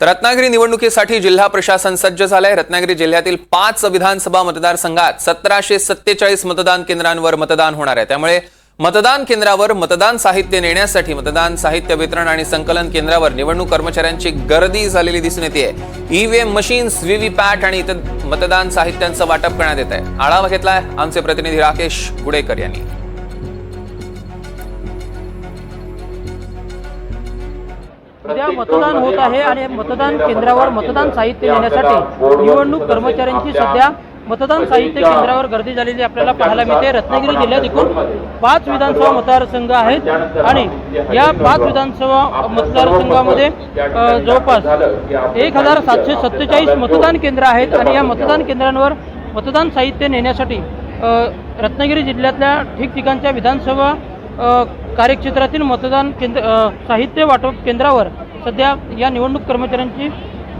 तर रत्नागिरी निवडणुकीसाठी जिल्हा प्रशासन सज्ज झालंय. रत्नागिरी जिल्ह्यातील पाच विधानसभा मतदारसंघात सतराशे सत्तेचाळीस मतदान केंद्रांवर मतदान होणार आहे. त्यामुळे मतदान केंद्रावर मतदान साहित्य नेण्यासाठी मतदान साहित्य वितरण आणि संकलन केंद्रावर निवडणूक कर्मचाऱ्यांची गर्दी झालेली दिसून येते. ईव्हीएम मशीन्स व्हीव्हीपॅट आणि इतर मतदान साहित्यांचं वाटप करण्यात येत आहे आढावा घेतलाय आमचे प्रतिनिधी राकेश गुडेकर यांनी. उद्या मतदान होत आहे आणि मतदान केंद्रावर मतदान साहित्य नेण्यासाठी निवडणूक कर्मचाऱ्यांची सध्या मतदान साहित्य केंद्रावर गर्दी झालेली आपल्याला पाहायला मिळते. रत्नागिरी जिल्ह्यात एकूण पाच विधानसभा मतदारसंघ आहेत आणि या पाच विधानसभा मतदारसंघामध्ये जवळपास एक हजार सातशे सत्तेचाळीस मतदान केंद्र आहेत आणि या मतदान केंद्रांवर मतदान साहित्य नेण्यासाठी रत्नागिरी जिल्ह्यातल्या ठिकठिकाणच्या विधानसभा कार्यक्षेत्रातील मतदान केंद्र साहित्य वाटप केंद्रावर सध्या या निवडणूक कर्मचाऱ्यांची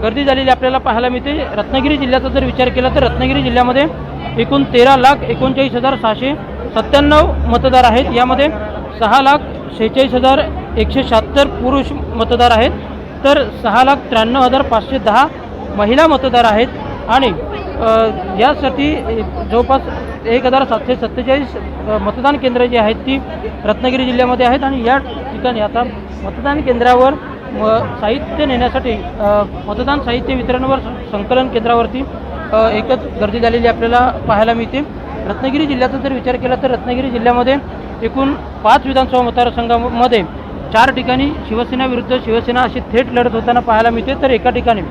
गर्दी झालेली आपल्याला पाहायला मिळते. रत्नागिरी जिल्ह्याचा जर विचार केला तर रत्नागिरी जिल्ह्यामध्ये एकूण तेरा लाख एकोणचाळीस हजार सहाशे सत्त्याण्णव मतदार आहेत. यामध्ये सहा लाख शेहेचाळीस हजार एकशे शहात्तर पुरुष मतदार आहेत. तर सहा लाख त्र्याण्णव हजार पाचशे दहा महिला मतदार आहेत आणि यासाठी जवळपास एक हजार सातशे सत्तेचाळीस मतदान केंद्र जी आहेत ती रत्नागिरी जिल्ह्यामध्ये आहेत आणि या ठिकाणी आता मतदान केंद्रावर म साहित्य नेण्यासाठी मतदान साहित्य वितरणवर संकलन केंद्रावरती एकच गर्दी झालेली आपल्याला पाहायला मिळते. रत्नागिरी जिल्ह्याचा जर विचार केला तर रत्नागिरी जिल्ह्यामध्ये एकूण पाच विधानसभा मतदारसंघामध्ये चार ठिकाणी शिवसेना विरुद्ध शिवसेना अशी थेट लढत होताना पाहायला मिळते. तर एका ठिकाणी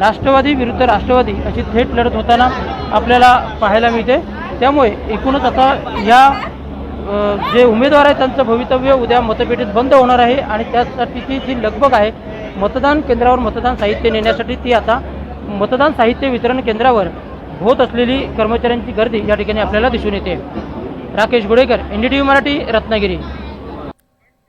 राष्ट्रवादी विरुद्ध राष्ट्रवादी अशी थेट लढत होताना आपल्याला पाहायला मिळते. त्यामुळे एकूणच आता या जे उमेदवार आहेत त्यांचं भवितव्य उद्या मतपेटीत बंद होणार आहे आणि त्यासाठीची जी लगबग आहे मतदान केंद्रावर मतदान साहित्य नेण्यासाठी ती आता मतदान साहित्य वितरण केंद्रावर होत असलेली कर्मचाऱ्यांची गर्दी या ठिकाणी आपल्याला दिसून येते. Rakesh Gudekar N D T V Marathi Ratnagiri.